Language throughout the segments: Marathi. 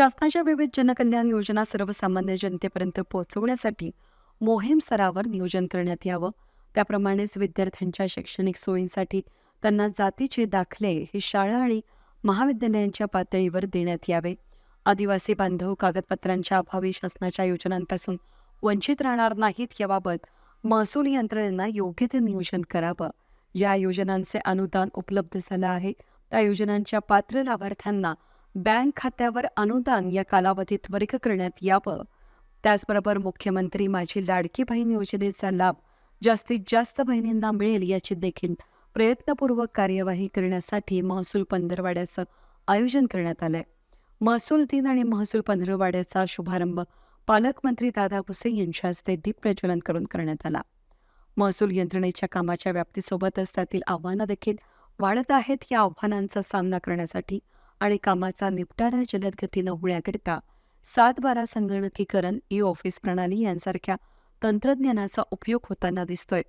शासनाच्या विविध जनकल्याण योजना सर्वसामान्य जनतेपर्यंत पोहोचवण्यासाठी मोहीम स्तरावर नियोजन करण्यात यावं. त्याप्रमाणेच विद्यार्थ्यांच्या शैक्षणिक सोयींसाठी त्यांना जातीचे दाखले हे शाळा आणि महाविद्यालयांच्या पातळीवर देण्यात यावे. आदिवासी बांधव कागदपत्रांच्या अभावी शासनाच्या योजनांपासून वंचित राहणार नाहीत याबाबत महसूल यंत्रणेनं योग्य ते नियोजन करावं. ज्या योजनांचे अनुदान उपलब्ध झालं आहे. त्या योजनांच्या पात्र लाभार्थ्यांना बँक खात्यावर अनुदान या कालावधीत वर्ग करण्यात यावं. त्याचबरोबर मुख्यमंत्री माझी लाडकी बहीण योजनेचा लाभ जास्तीत जास्त बहिणींना मिळेल याची देखील प्रयत्नपूर्वक कार्यवाही करण्यासाठी महसूल पंधरवाड्याचं आयोजन करण्यात आलंय. महसूल दिन आणि महसूल पंधरवाड्याचा शुभारंभ पालकमंत्री दादा भुसे यांच्या हस्ते दीप प्रज्वलन करून करण्यात आला. महसूल यंत्रणेच्या कामाच्या व्याप्तीसोबतच त्यातील आव्हानं देखील वाढत आहेत. या आव्हानांचा सामना करण्यासाठी आणि कामाचा निपटारा जलद गतीनं होण्याकरिता सात बारा संगणकीकरण ई ऑफिस प्रणाली यांसारख्या तंत्रज्ञानाचा उपयोग होताना दिसतोय.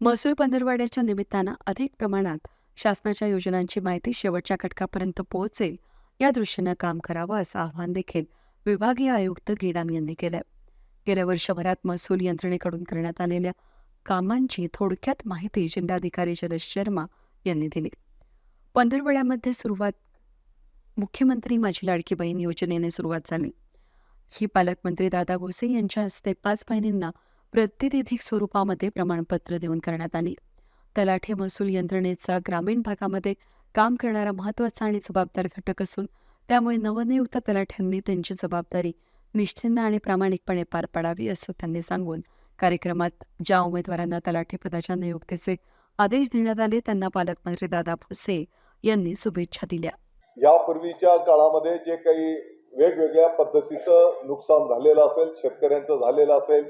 महसूल पंधरवाड्याच्या निमित्तानं अधिक प्रमाणात शासनाच्या योजनांची माहिती शेवटच्या घटकापर्यंत पोहोचेल या दृष्टीनं काम करावं असं आवाहन देखील विभागीय आयुक्त गेडाम यांनी केलंय. गेल्या वर्षभरात महसूल यंत्रणेकडून करण्यात आलेल्या कामांची थोडक्यात माहिती जिल्हाधिकारी जलश शर्मा यांनी दिली. पंधरवड्यामध्ये सुरुवात मुख्यमंत्री माझी लाडकी बहीण योजनेने सुरुवात झाली. ही पालकमंत्री दादा भुसे यांच्या हस्ते पाच बहिणींना प्रतिनिधिक स्वरूपामध्ये प्रमाणपत्र देऊन करण्यात आली. तलाठी महसूल यंत्रणेचा ग्रामीण भागामध्ये काम करणारा महत्त्वाचा आणि जबाबदार घटक असून त्यामुळे नवनियुक्त तलाठ्यांनी त्यांची जबाबदारी निष्ठेनं आणि प्रामाणिकपणे पार पाडावी असं त्यांनी सांगून कार्यक्रमात ज्या उमेदवारांना तलाठी पदाच्या नियुक्तीचे आदेश देण्यात आले त्यांना पालकमंत्री दादा भुसे यांनी शुभेच्छा दिल्या. यापूर्वीच्या काळामध्ये जे काही वेगवेगळ्या पद्धतीचं नुकसान झालेलं असेल शेतकऱ्यांचं झालेलं असेल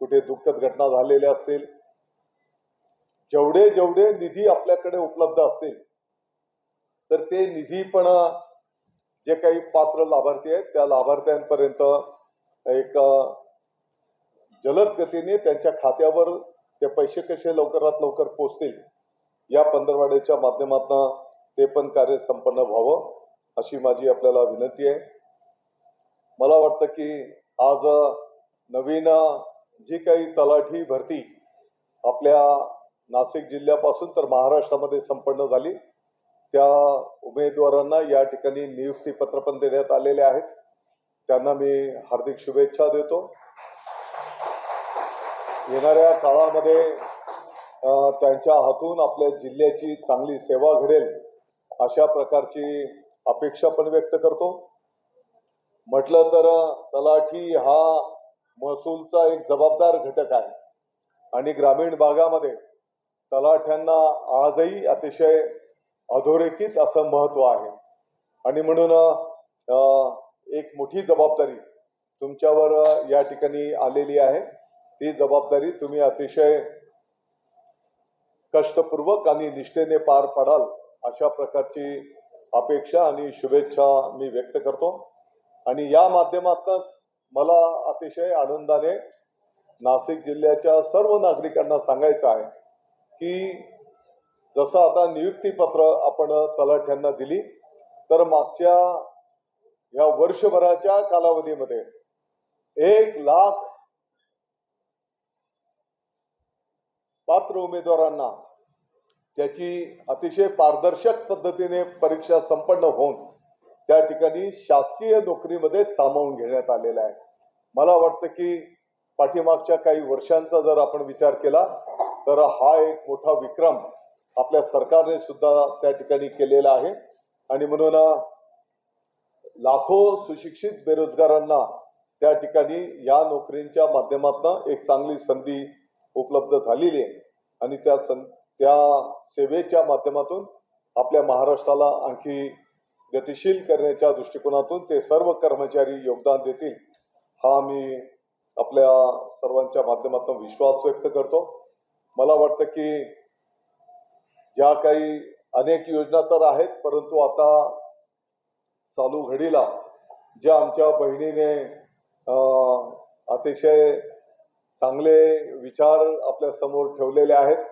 कुठे दुःखद घटना झालेल्या असतील जेवढे जेवढे निधी आपल्याकडे उपलब्ध असतील तर ते निधी पण जे काही पात्र लाभार्थी आहेत त्या लाभार्थ्यांपर्यंत एक जलद गतीने त्यांच्या खात्यावर ते पैसे कसे लवकरात लवकर पोचतील या पंधरवाड्याच्या माध्यमातून ते पण कार्य संपन्न व्हावं अशी माझी आपल्याला विनंती आहे. मला वाटतं की आज नवीन जी काही तलाठी भरती आपल्या नाशिक जिल्ह्यापासून तर महाराष्ट्रामध्ये संपन्न झाली त्या उमेदवारांना या ठिकाणी नियुक्ती पत्र पण देण्यात आलेले आहेत. त्यांना मी हार्दिक शुभेच्छा देतो. येणाऱ्या काळामध्ये त्यांच्या हातून आपल्या जिल्ह्याची चांगली सेवा घडेल अशा प्रकारची अपेक्षा पण व्यक्त करतो. म्हटलं तर तलाठी हा महसूलचा एक जबाबदार घटक आहे. आणि ग्रामीण भागामध्ये तलाठ्यांना आजही अतिशय अधोरेखित असं महत्त्व आहे. आणि म्हणून एक मोठी जबाबदारी तुमच्यावर या ठिकाणी आलेली आहे. ती जबाबदारी तुम्ही अतिशय कष्टपूर्वक आणि निष्ठेने पार पाडाल. अशा प्रकारची अपेक्षा आणि शुभेच्छा मी व्यक्त करतो. आणि या माध्यमातूनच मला अतिशय आनंदाने नाशिक जिल्ह्याच्या सर्व नागरिकांना सांगायचं आहे की जसं आता नियुक्तीपत्र आपण तलाठ्यांना दिली तर मागच्या या वर्षभराच्या कालावधीमध्ये एक लाख पात्र उमेदवारांना त्याची अतिशय पारदर्शक पद्धतीने परीक्षा संपन्न होऊन त्या ठिकाणी शासकीय नोकरीमध्ये सामावून घेण्यात आलेला आहे. मला वाटतं की पाठीमागच्या काही वर्षांचा जर आपण विचार केला तर हा एक मोठा विक्रम आपल्या सरकारने सुद्धा त्या ठिकाणी केलेला आहे. आणि म्हणून लाखो सुशिक्षित बेरोजगारांना त्या ठिकाणी या नोकरींच्या माध्यमातून एक चांगली संधी उपलब्ध झालेली आहे. आणि त्या सं त्या सेवेच्या माध्यमातून आपल्या महाराष्ट्राला आणखी गतिशील करण्याच्या दृष्टिकोनातून ते सर्व कर्मचारी योगदान देतील हा मी आपल्या सर्वांच्या माध्यमातून विश्वास व्यक्त करतो. मला वाटतं की ज्या काही अनेक योजना तर आहेत परंतु आता चालू घडीला ज्या आमच्या बहिणीने अतिशय चांगले विचार आपल्यासमोर ठेवलेले आहेत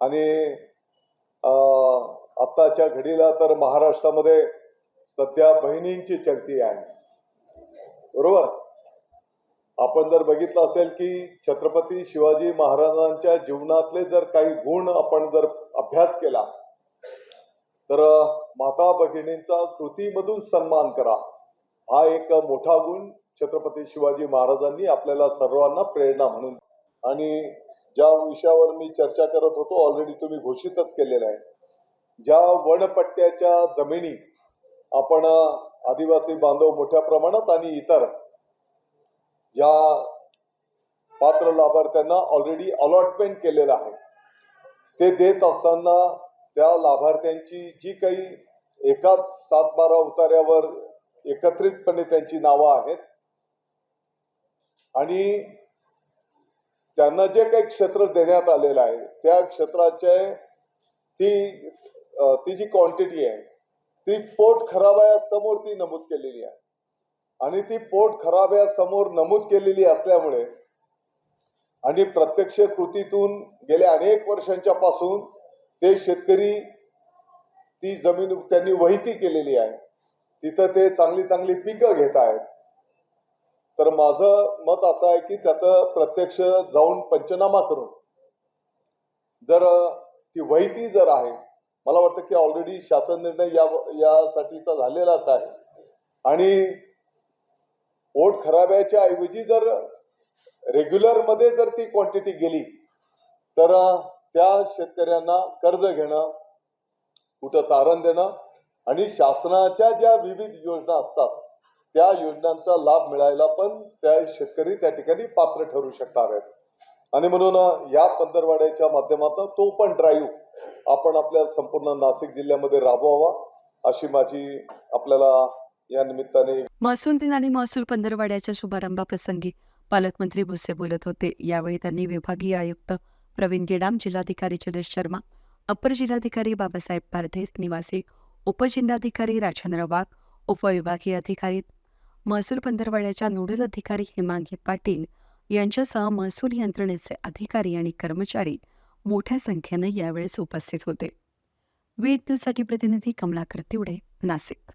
आणि अं, आत्ताच्या घडीला तर महाराष्ट्रामध्ये सध्या बहिणींची चलती आहे. बरोबर? आपण जर बघितलं असेल की छत्रपती शिवाजी महाराजांच्या जीवनातले जर काही गुण आपण जर अभ्यास केला तर माता भगिनींचा कृतीमधून सन्मान करा. हा एक मोठा गुण छत्रपती शिवाजी महाराजांनी आपल्याला सर्वांना प्रेरणा म्हणून. आणि ज्या विषयावर मी चर्चा करत होतो ऑलरेडी तुम्ही घोषितच केलेलं आहे. ज्या वनपट्ट्याच्या जमिनी आपण आदिवासी बांधव मोठ्या प्रमाणात आणि इतर ज्या पात्र लाभार्थ्यांना ऑलरेडी अलॉटमेंट केलेलं आहे ते देत असताना त्या लाभार्थ्यांची जी काही एकाच सात बारा उतार्यावर एकत्रितपणे त्यांची नावं आहेत. आणि त्यांना जे काही क्षेत्र देण्यात आलेलं आहे त्या क्षेत्राचे ती ती जी क्वांटिटी आहे ती पोट खराबयासमोर ती नमूद केलेली आहे. आणि ती पोट खराबयासमोर नमूद केलेली असल्यामुळे आणि प्रत्यक्ष कृतीतून गेल्या अनेक वर्षांच्या पासून ते शेतकरी ती जमीन त्यांनी वहिती केलेली आहे. तिथं ते चांगली चांगली पिकं घेत आहेत. तर माझं मत असं आहे की त्याचं प्रत्यक्ष जाऊन पंचनामा करून जर ती वहिती जर आहे मला वाटतं की ऑलरेडी शासन निर्णय या यासाठीचा झालेलाच आहे. आणि पोट खराब्याच्या ऐवजी जर रेग्युलरमध्ये जर ती क्वांटिटी गेली तर त्या शेतकऱ्यांना कर्ज घेणं कुठं तारण देणं आणि शासनाच्या ज्या विविध योजना असतात त्या योजनांचा लाभ मिळायला पण त्या शेतकरी त्या ठिकाणी पात्र ठरू शकणार आहेत. आणि म्हणून या पंधरवाड्याच्या माध्यमातून तो पण ड्राईव्ह आपण आपल्या संपूर्ण नाशिक जिल्ह्यामध्ये राबवावा अशी माझी आपल्याला या निमित्ताने महसूल दिन आणि महसूल पंधरवाड्याच्या शुभारंभाप्रसंगी पालकमंत्री भुसे बोलत होते. यावेळी त्यांनी विभागीय आयुक्त प्रवीण गेडाम जिल्हाधिकारी जलेश शर्मा अपर जिल्हाधिकारी बाबासाहेब पारधेस निवासी उपजिल्हाधिकारी राजेंद्र वाघ उपविभागीय अधिकारी महसूल पंधरवाड्याच्या नोडल अधिकारी हेमांगी पाटील यांच्यासह महसूल यंत्रणेचे अधिकारी आणि कर्मचारी मोठ्या संख्येनं यावेळेस उपस्थित होते. वेद न्यूजसाठी प्रतिनिधी कमलाकर तिवडे नाशिक.